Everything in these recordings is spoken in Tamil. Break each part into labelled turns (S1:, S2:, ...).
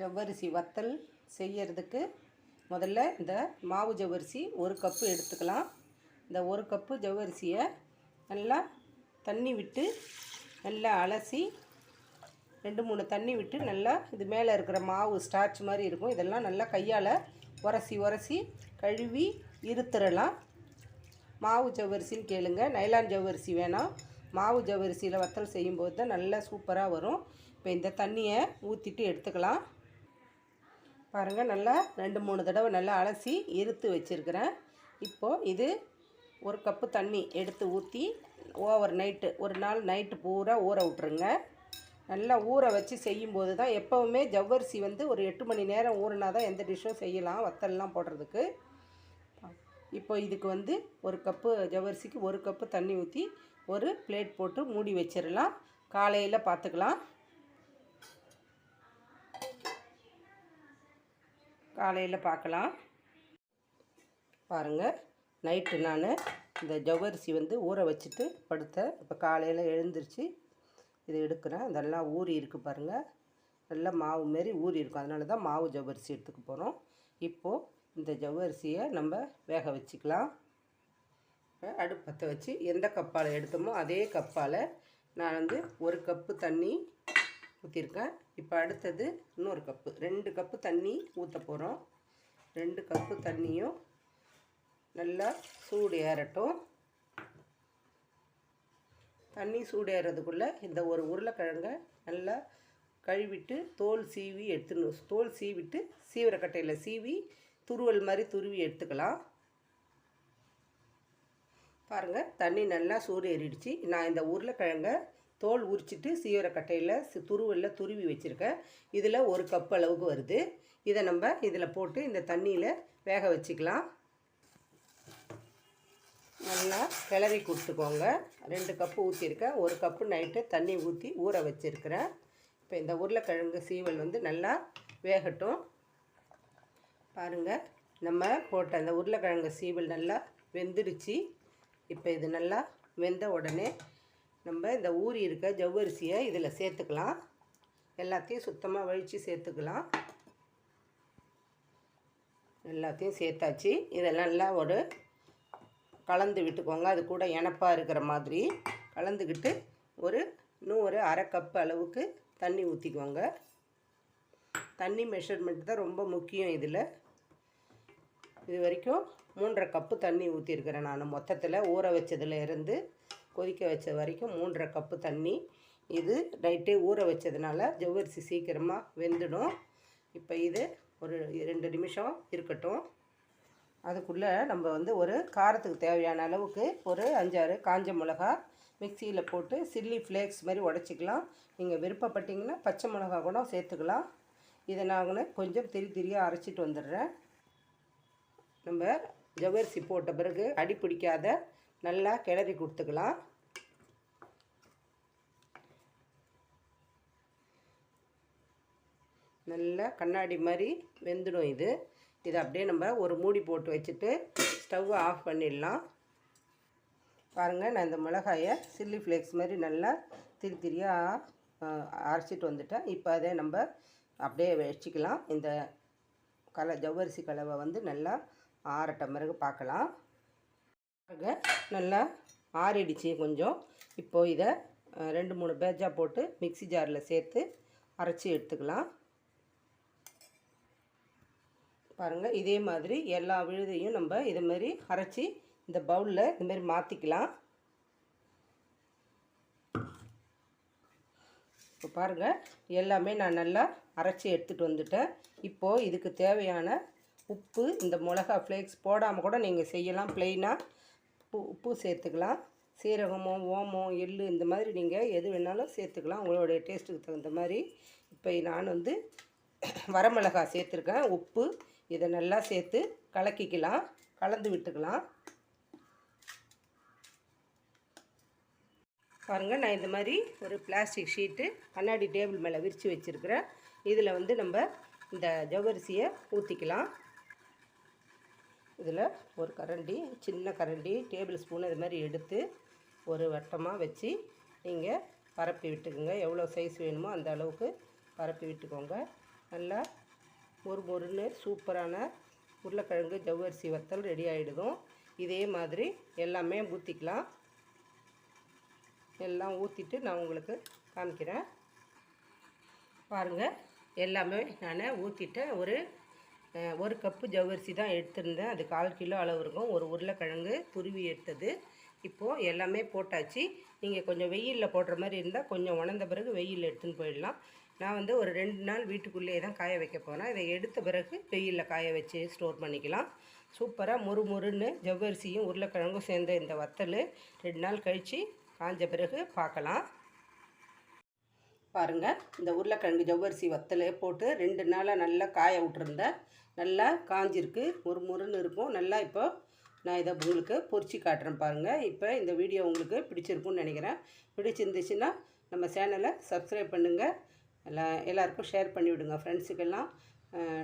S1: ஜவ்வரிசி வத்தல் செய்யறதுக்கு முதல்ல இந்த மாவு ஜவ்வரிசி ஒரு கப்பு எடுத்துக்கலாம். இந்த ஒரு கப்பு ஜவ்வரிசியை நல்லா தண்ணி விட்டு நல்லா அலசி ரெண்டு மூணு தண்ணி விட்டு நல்லா இது மேலே இருக்கிற மாவு ஸ்டார்ச் மாதிரி இருக்கும். இதெல்லாம் நல்லா கையால் உரசி உரசி கழுவி இருத்துறலாம். மாவு ஜவ்வரிசின்னு கேளுங்க. நைலான் ஜவ்வரிசி வேணாம் மாவு ஜவ்வரிசியில் வத்தல் செய்யும்போது தான் நல்லா சூப்பராக வரும். இப்போ இந்த தண்ணியை ஊற்றிட்டு எடுத்துக்கலாம். பாருங்கள் நல்லா ரெண்டு மூணு தடவை நல்லா அலசி இருத்து வச்சுருக்கிறேன். இப்போது இது ஒரு கப்பு தண்ணி எடுத்து ஊற்றி ஓவர் நைட்டு ஒரு நாள் நைட்டு பூரா ஊற விட்ருங்க நல்லா ஊற வச்சு செய்யும்போது தான் எப்போவுமே ஜவ்வரிசி வந்து ஒரு எட்டு மணி நேரம் ஊறினா தான் எந்த டிஷ்ஷும் செய்யலாம் வத்தல்லாம் போடுறதுக்கு. இப்போ இதுக்கு வந்து ஒரு கப்பு ஜவ்வரிசிக்கு ஒரு கப்பு தண்ணி ஊற்றி ஒரு பிளேட் போட்டு மூடி வச்சிடலாம் காலையில் பார்த்துக்கலாம் காலையில் பார்க்கலாம். பாருங்கள் நைட்டு நான் இந்த ஜவ்வரிசி வந்து ஊற வச்சுட்டு படுத்தேன். இப்போ காலையில் எழுந்திரிச்சு இதை எடுக்கிறேன். இதெல்லாம் ஊறி இருக்குது பாருங்கள் நல்லா மாவு மாரி ஊறி இருக்கும். அதனால தான் மாவு ஜவ்வரிசி எடுத்துக்க போகிறோம் இப்போது இந்த ஜவ்வரிசியை நம்ம வேக வச்சுக்கலாம். இப்போ அடுப்பு பற்ற வச்சு எந்த கப்பால் எடுத்தோமோ அதே கப்பால் நான் வந்து ஒரு கப்பு தண்ணி ஊற்றிருக்கேன் இப்போ அடுத்தது இன்னொரு கப்பு. ரெண்டு கப்பு தண்ணி ஊற்ற போகிறோம் ரெண்டு கப்பு தண்ணியும் நல்லா சூடு ஏறட்டும். தண்ணி சூடு ஏறதுக்குள்ளே இந்த ஒரு உருளைக்கிழங்க நல்லா கழுவிட்டு தோல் சீவி எடுத்துன்னு தோல் சீவிட்டு சீவரக்கட்டையில் சீவி துருவல் மாதிரி துருவி எடுத்துக்கலாம். பாருங்கள் தண்ணி நல்லா சூடு ஏறிடுச்சு. நான் இந்த உருளைக்கிழங்க தோல் உரிச்சிட்டு சீவரக்கட்டையில் சி துருவலில் துருவி வச்சுருக்கேன். இதில் ஒரு கப் அளவுக்கு வருது. இதை நம்ம இதில் போட்டு இந்த தண்ணியில் வேக வச்சுக்கலாம். நல்லா கிளறி கொடுத்துக்கோங்க. ரெண்டு கப்பு ஊற்றிருக்கேன் ஒரு கப்பு நைட்டு தண்ணி ஊற்றி ஊற வச்சுருக்கிறேன். இப்போ இந்த உருளைக்கிழங்கு சீவல் வந்து நல்லா வேகட்டும். பாருங்கள் நம்ம போட்ட அந்த உருளைக்கிழங்கு சீவல் நல்லா வெந்துடுச்சு. இப்போ இது நல்லா வெந்த உடனே நம்ம இந்த ஊறி இருக்க ஜவ்வரிசியை இதில் சேர்த்துக்கலாம். எல்லாத்தையும் சுத்தமாக வழித்து சேர்த்துக்கலாம். எல்லாத்தையும் சேர்த்தாச்சு. இதை நல்லா ஒரு கலந்து விட்டுக்கோங்க. அது கூட இனப்பாக இருக்கிற மாதிரி கலந்துக்கிட்டு ஒரு இன்னும் ஒரு அரை கப் அளவுக்கு தண்ணி ஊற்றிக்கோங்க தண்ணி மெஷர்மெண்ட் தான் ரொம்ப முக்கியம் இதில். இது வரைக்கும் மூன்றரை கப்பு தண்ணி ஊற்றிருக்கிறேன் நான் மொத்தத்தில். ஊற வச்சதுலேருந்து கொதிக்க வச்ச வரைக்கும் மூன்றரை கப்பு தண்ணி இது நைட்டே ஊற வச்சதுனால ஜவ்வரிசி சீக்கிரமாக வெந்துடும். இப்போ இது ஒரு ரெண்டு நிமிஷம் இருக்கட்டும். அதுக்குள்ளே நம்ம வந்து ஒரு காரத்துக்கு தேவையான அளவுக்கு ஒரு அஞ்சாறு காஞ்ச மிளகா மிக்சியில் போட்டு சில்லி ஃப்ளேக்ஸ் மாதிரி உடச்சிக்கலாம். நீங்கள் விருப்பப்பட்டிங்கன்னா பச்சை மிளகா கூட சேர்த்துக்கலாம். இதை நான் கொஞ்சம் திரி திரியாக அரைச்சிட்டு வந்துடுறேன். நம்ம ஜவ்வரிசி போட்ட பிறகு அடி பிடிக்காத நல்லா கிளறி கொடுத்துக்கலாம். நல்லா கண்ணாடி மாதிரி வெந்துடும் இது. இதை அப்படியே நம்ம ஒரு மூடி போட்டு வச்சுட்டு ஸ்டவ்வை ஆஃப் பண்ணிடலாம். பாருங்கள் நான் இந்த மிளகாயை சில்லி ஃப்ளேக்ஸ் மாதிரி நல்லா திரி திரியாக அரைச்சிட்டு வந்துட்டேன். இப்போ அதை நம்ம அப்படியே வச்சுக்கலாம். இந்த கலை ஜவ்வரிசி கலவை வந்து நல்லா ஆறட்ட பிறகு பார்க்கலாம். பாருங்க நல்லா ஆறிடுச்சு கொஞ்சம். இப்போது இதை ரெண்டு மூணு பேஜாக போட்டு மிக்ஸி ஜாரில் சேர்த்து அரைச்சி எடுத்துக்கலாம். பாருங்கள் இதே மாதிரி எல்லா விழுதையும் நம்ம இது மாதிரி அரைச்சி இந்த பவுலில் இது மாதிரி மாற்றிக்கலாம் இப்போ பாருங்கள் எல்லாமே நான் நல்லா அரைச்சி எடுத்துகிட்டு வந்துட்டேன். இப்போது இதுக்கு தேவையான உப்பு இந்த மிளகா ஃப்ளேக்ஸ் போடாமல் கூட நீங்கள் செய்யலாம் ப்ளெயினாக உப்பு உப்பு சேர்த்துக்கலாம். சீரகமோ ஓமம் எள்ளு இந்த மாதிரி நீங்கள் எது வேணாலும் சேர்த்துக்கலாம். உங்களுடைய டேஸ்ட்டுக்கு தகுந்த மாதிரி. இப்போ நான் வந்து வரமிளகாய் சேர்த்துருக்கேன். உப்பு இதை நல்லா சேர்த்து கலக்கிக்கலாம். கலந்து விட்டுக்கலாம். பாருங்கள் நான் இந்த மாதிரி ஒரு பிளாஸ்டிக் ஷீட்டு கண்ணாடி டேபிள் மேலே விரித்து வச்சுருக்கிறேன். இதில் வந்து நம்ம இந்த ஜவ்வரிசியை ஊற்றிக்கலாம் இதில் ஒரு கரண்டி சின்ன கரண்டி டேபிள் ஸ்பூன் இது மாதிரி எடுத்து ஒரு வட்டமாக வச்சு நீங்கள் பரப்பி விட்டுக்குங்க. எவ்வளோ சைஸ் வேணுமோ அந்த அளவுக்கு பரப்பி விட்டுக்கோங்க. நல்லா ஒரு மொறுன்னு சூப்பரான உருளைக்கிழங்கு ஜவ்வரிசி வத்தல் ரெடி ஆகிடுதும் இதே மாதிரி எல்லாமே ஊற்றிக்கலாம் எல்லாம் ஊற்றிட்டு நான் உங்களுக்கு காமிக்கிறேன். பாருங்கள் எல்லாமே நான் ஊற்றிட்டேன் ஒரு ஒரு கப்பு ஜவ்வரிசி தான் எடுத்திருந்தேன். அது கால் கிலோ அளவு இருக்கும். ஒரு உருளைக்கிழங்கு துருவி எடுத்தது. இப்போது எல்லாமே போட்டாச்சு. நீங்கள் கொஞ்சம் வெயிலில் போடுற மாதிரி இருந்தால் கொஞ்சம் உணர்ந்த பிறகு வெயிலில் எடுத்துன்னு போயிடலாம். நான் வந்து ஒரு ரெண்டு நாள் வீட்டுக்குள்ளேயே தான் காய வைக்க போகிறேன் இதை எடுத்த பிறகு வெயிலில் காய வச்சு ஸ்டோர் பண்ணிக்கலாம். சூப்பராக முறு முறுன்னு ஜவ்வரிசியும் உருளைக்கிழங்கும் சேர்ந்த இந்த வத்தல் ரெண்டு நாள் கழித்து காஞ்ச பிறகு பார்க்கலாம் பாருங்கள் இந்த உருளைக்கிழங்கு ஜவ்வரிசி வத்தலே போட்டு ரெண்டு நாளாக நல்லா காய விட்டுருந்தேன் நல்லா காஞ்சிருக்கு. ஒரு முருன்னு இருக்கும். நல்லா இப்போ நான் இதை உங்களுக்கு பொறிச்சு காட்டுறேன் பாருங்கள் இப்போ இந்த வீடியோ உங்களுக்கு பிடிச்சிருக்கும்னு நினைக்கிறேன். பிடிச்சிருந்துச்சுன்னா நம்ம சேனலை சப்ஸ்கிரைப் பண்ணுங்கள் எல்லா எல்லாருக்கும் ஷேர் பண்ணிவிடுங்க. ஃப்ரெண்ட்ஸுக்கெல்லாம்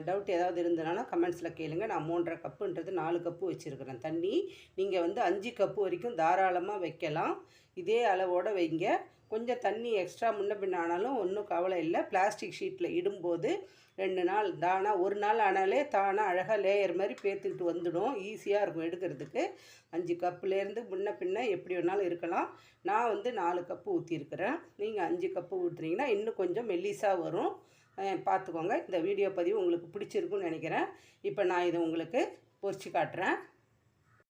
S1: டவுட் ஏதாவது இருந்ததுனாலும் கமெண்ட்ஸில் கேளுங்கள் நான் மூன்றரை கப்புன்றது நாலு கப்பு வச்சுருக்கிறேன். தண்ணி நீங்கள் வந்து அஞ்சு கப்பு வரைக்கும் தாராளமாக வைக்கலாம். இதே அளவோடு வைங்க. கொஞ்சம் தண்ணி எக்ஸ்ட்ரா முன்ன பின்ன ஆனாலும் ஒன்றும் கவலை இல்லை. பிளாஸ்டிக் ஷீட்டில் இடும்போது ரெண்டு நாள் தானாக ஒரு நாள் ஆனாலே தானாக அழகாக லேயர் மாதிரி பேர்த்துக்கிட்டு வந்துடும். ஈஸியாக இருக்கும் எடுக்கிறதுக்கு. அஞ்சு கப்புலேருந்து முன்ன பின்ன எப்படி வேணாலும் இருக்கலாம். நான் வந்து நாலு கப்பு ஊற்றிருக்கிறேன் நீங்கள் அஞ்சு கப்பு ஊற்றுனீங்கன்னா இன்னும் கொஞ்சம் மெல்லிஸாக வரும். பார்த்துக்கோங்க. இந்த வீடியோ பதிவு உங்களுக்கு பிடிச்சிருக்குன்னு நினைக்கிறேன். இப்போ நான் இதை உங்களுக்கு பொறிச்சு காட்டுறேன்.